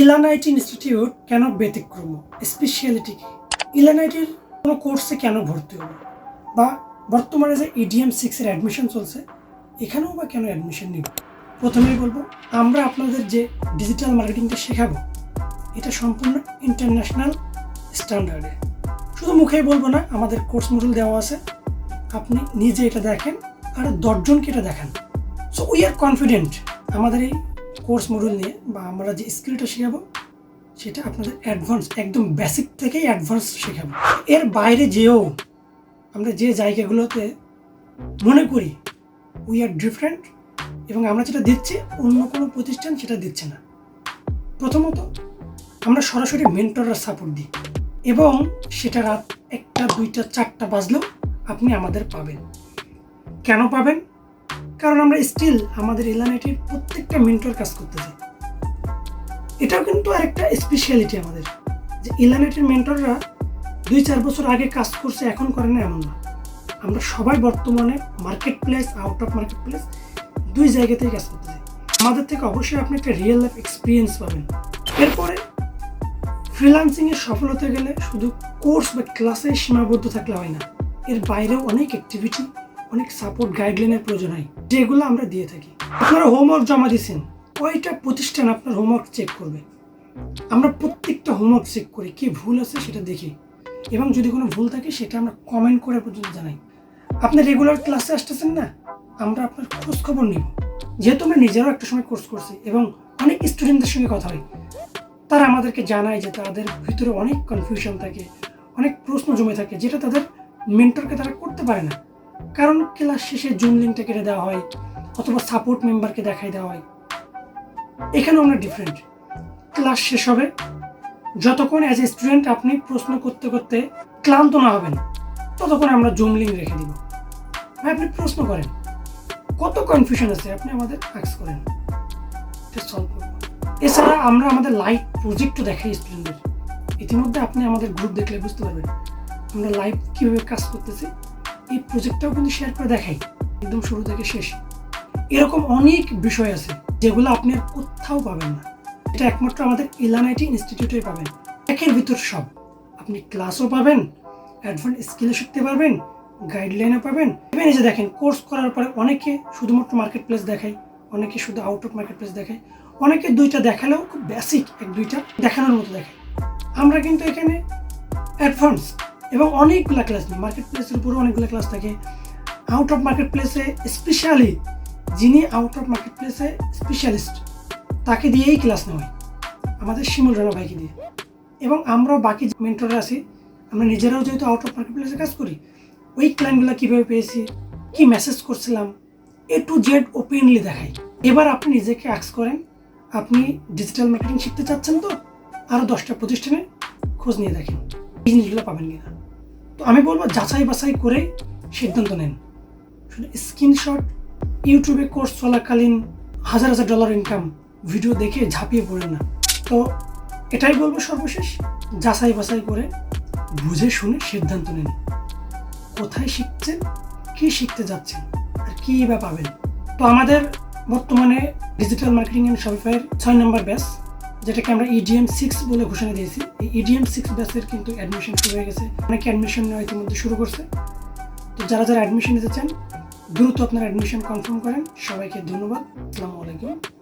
ইলানাইটি institute কেন ব্যতিক্রম? Speciality কি? ইলানাইটির কোনো কোর্সে কেন ভর্তি হলো? বা বর্তমানে যে ইডিএম সিক্সের অ্যাডমিশন চলছে, এখানেও বা কেন অ্যাডমিশন নিব প্রথমেই বলব, আমরা আপনাদের যে ডিজিটাল মার্কেটিংটা শেখাবো, এটা সম্পূর্ণ ইন্টারন্যাশনাল স্ট্যান্ডার্ডে শুধু মুখেই বলব না, আমাদের কোর্স মডেল দেওয়া আছে। আপনি নিজে এটা দেখেন, আর দশজনকে এটা দেখান। সো উই আর কনফিডেন্ট আমাদের এই কোর্স মডেল নিয়ে বা আমরা যে স্কিলটা শেখাবো, সেটা আপনাদের অ্যাডভান্স একদম বেসিক থেকেই অ্যাডভান্স শেখাবো। এর বাইরে যেও আমরা যে জায়গাগুলোতে মনে করি উই আর ডিফারেন্ট এবং আমরা যেটা দিচ্ছি, অন্য কোনো প্রতিষ্ঠান সেটা দিচ্ছে না। প্রথমত, আমরা সরাসরি মেন্টররা সাপোর্ট দিই এবং সেটা রাত একটা, দুইটা, চারটা বাজলেও আপনি আমাদের পাবেন। কেন পাবেন? কারণ আমরা স্টিল আমাদের এলানাইটির প্রত্যেকটা মেন্টর কাজ করতেছি। এটাও কিন্তু আরেকটা স্পেশালিটি আমাদের। যে এলানাইটির মেন্টররা দুই চার বছর আগে কাজ করছে, এখন করে না এমন না। আমরা সবাই বর্তমানে market place out of market place দুই জায়গাতেই কাজ করতেছি। আমাদের থেকে অবশ্যই আপনি একটা রিয়েল লাইফ এক্সপিরিয়েন্স পাবেন। এরপরে ফ্রিলান্সিংয়ে সফল হতে গেলে শুধু কোর্স বা ক্লাসে সীমাবদ্ধ থাকলে হয় না। এর বাইরেও অনেক অ্যাক্টিভিটি অনেক সাপোর্ট গাইডলাইনের প্রয়োজন হয়, যেগুলো আমরা দিয়ে থাকি। আপনারা হোমওয়ার্ক জমা দিয়েছেন কয়টা প্রতিষ্ঠান আপনার হোমওয়ার্ক চেক করবে? আমরা প্রত্যেকটা হোমওয়ার্ক চেক করি, কি ভুল আছে সেটা দেখি। এবং যদি কোনো ভুল থাকে, সেটা আমরা কমেন্ট করে পর্যন্ত জানাই। আপনি রেগুলার ক্লাসে আসতেছেন না, আমরা আপনার খোঁজ খবর নিব। যেহেতু আমরা নিজেরাও একটা সময় কোর্স করছি এবং অনেক স্টুডেন্টদের সঙ্গে কথা হয়, তারা আমাদেরকে জানায় যে তাদের ভিতরে অনেক কনফিউশন থাকে, অনেক প্রশ্ন জমে থাকে, যেটা তাদের মেন্টরকে তারা করতে পারে না। কারণ ক্লাস শেষে জুম লিঙ্কটা কেটে দেওয়া হয়, অথবা সাপোর্ট মেম্বারকে দেখাই দেওয়া হয়। এখানেও আমরা ডিফারেন্ট ক্লাস শেষ হবে, যতক্ষণ অ্যাজ এ স্টুডেন্ট আপনি প্রশ্ন করতে করতে ক্লান্ত না হবেন, ততক্ষণ আমরা জুম লিঙ্ক রেখে দিব। ভাই, আপনি প্রশ্ন করেন। কত কনফিউশন আছে, আপনি আমাদের আক্স করেন। সলভ করব। এছাড়া আমরা আমাদের লাইভ প্রজেক্টও দেখাই স্টুডেন্টদের ইতিমধ্যে আপনি আমাদের গ্রুপ দেখলে বুঝতে পারবেন, আমরা লাইভ কীভাবে কাজ করতেছি। এই প্রজেক্টটাও কিন্তু শেয়ার করে দেখাই। একদম শুরু থেকে শেষ। এরকম অনেক বিষয় আছে যেগুলো আপনি আর কোথাও পাবেন না। এটা একমাত্র আমাদের ইলানাইটি ইনস্টিটিউটে পাবেন। একের ভিতর সব। আপনি ক্লাসও পাবেন অ্যাডভান্স স্কিলও শিখতে পারবেন গাইডলাইনও পাবেন। এবার এই দেখেন কোর্স করার পরে অনেকে শুধুমাত্র মার্কেট প্লেস দেখায়, অনেকে শুধু আউট অফ মার্কেট প্লেস দেখায়। অনেকে দুইটা দেখালেও খুব বেসিক এক দুইটা দেখানোর মতো দেখায়। আমরা কিন্তু এখানে অ্যাডভান্স এবং অনেকগুলো ক্লাস নিই মার্কেট প্লেসের উপরে অনেকগুলো ক্লাস থাকে। আউট অফ মার্কেট প্লেসে স্পেশালি যিনি আউট অফ মার্কেট প্লেসে স্পেশালিস্ট তাকে দিয়েই ক্লাস নেওয়া হয়। আমাদের শিমুল রানা ভাইকে দিয়ে। এবং আমরাও বাকি মেন্টররা আছি, আমরা নিজেরাও যেহেতু আউট অফ মার্কেট প্লেসে কাজ করি, ওই ক্লায়েন্টগুলো কীভাবে পেয়েছি, কি মেসেজ করছিলাম এ টু জেড ওপেনলি দেখাই। এবার আপনি নিজেকে অ্যাক্স করেন, আপনি ডিজিটাল মার্কেটিং শিখতে চাচ্ছেন তো আরও দশটা প্রতিষ্ঠানে খোঁজ নিয়ে দেখেন। জিনিসগুলো পাবেন কিনা। তো আমি বলব, যাচাই বাছাই করে সিদ্ধান্ত নেন। শুধু স্ক্রিনশট ইউটিউবে কোর্স চলাকালীন হাজার হাজার ডলার ইনকাম ভিডিও দেখে ঝাঁপিয়ে পড়েন না। তো এটাই বলব সর্বশেষ, যাচাই বাছাই করে বুঝে শুনে সিদ্ধান্ত নিন। কোথায় শিখছেন, কি শিখতে যাচ্ছেন, আর কী বা পাবেন? তো আমাদের বর্তমানে ডিজিটাল মার্কেটিং অ্যান্ড শপিফাইয়ের ছয় নম্বর ব্যাচ যেটাকে আমরা ইডিএম সিক্স বলে ঘোষণা দিয়েছি। এই ইডিএম সিক্স ব্যাচের কিন্তু অ্যাডমিশন শুরু হয়ে গেছে। অনেকে অ্যাডমিশন নেওয়া ইতিমধ্যে শুরু করছে। তো যারা যারা অ্যাডমিশন নিতে চান, দ্রুত আপনার অ্যাডমিশন কনফার্ম করেন। সবাইকে ধন্যবাদ। আসসালামু আলাইকুম।